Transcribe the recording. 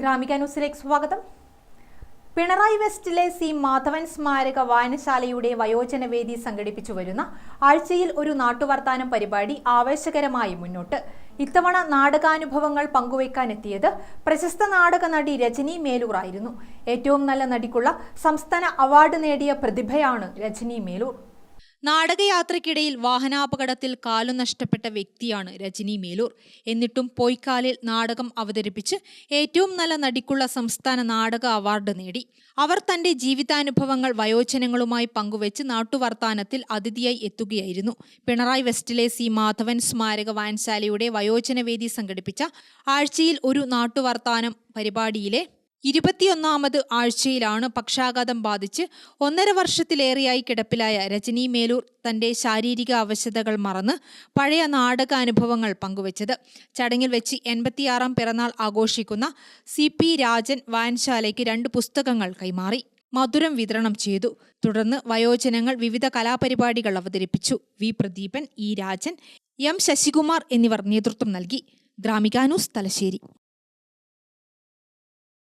ഗ്രാമിക ന്യൂസിലേക്ക് സ്വാഗതം. പിണറായി വെസ്റ്റിലെ സി മാധവൻ സ്മാരക വായനശാലയുടെ വയോജനവേദി സംഘടിപ്പിച്ചു വരുന്ന ആഴ്ചയിൽ ഒരു നാട്ടുവർത്താനം പരിപാടി ആവേശകരമായി മുന്നോട്ട്. ഇത്തവണ നാടകാനുഭവങ്ങൾ പങ്കുവയ്ക്കാനെത്തിയത് പ്രശസ്ത നാടക നടി രജനി മേലൂർ ആയിരുന്നു. ഏറ്റവും നല്ല നടിക്കുള്ള സംസ്ഥാന അവാർഡ് നേടിയ പ്രതിഭയാണ് രജനി മേലൂർ. നാടകയാത്രയ്ക്കിടയിൽ വാഹനാപകടത്തിൽ കാലു നഷ്ടപ്പെട്ട വ്യക്തിയാണ് രജനി മേലൂർ. എന്നിട്ടും പൊയ്ക്കാലിൽ നാടകം അവതരിപ്പിച്ച് ഏറ്റവും നല്ല നടിക്കുള്ള സംസ്ഥാന നാടക അവാർഡ് നേടി. അവർ തന്റെ ജീവിതാനുഭവങ്ങൾ വയോജനങ്ങളുമായി പങ്കുവച്ച് നാട്ടുവർത്താനത്തിൽ അതിഥിയായി എത്തുകയായിരുന്നു. പിണറായി വെസ്റ്റിലെ സി മാധവൻ സ്മാരക വായനശാലയുടെ വയോജനവേദി സംഘടിപ്പിച്ച ആഴ്ചയിൽ ഒരു നാട്ടുവർത്താനം പരിപാടിയിലെ ഇരുപത്തിയൊന്നാമത് ആഴ്ചയിലാണ് പക്ഷാഘാതം ബാധിച്ച് ഒന്നര വർഷത്തിലേറെയായി കിടപ്പിലായ രജനി മേലൂർ തന്റെ ശാരീരിക അവശതകൾ മറന്ന് പഴയ നാടക അനുഭവങ്ങൾ പങ്കുവച്ചത്. ചടങ്ങിൽ വെച്ച് എൺപത്തിയാറാം പിറന്നാൾ ആഘോഷിക്കുന്ന സി പി രാജൻ വായനശാലയ്ക്ക് രണ്ട് പുസ്തകങ്ങൾ കൈമാറി. മധുരം വിതരണം ചെയ്തു. തുടർന്ന് വയോജനങ്ങൾ വിവിധ കലാപരിപാടികൾ അവതരിപ്പിച്ചു. V Pradeepan E Rajan M Sasikumar എന്നിവർ നേതൃത്വം നൽകി. ഗ്രാമികാനൂസ് തലശ്ശേരി.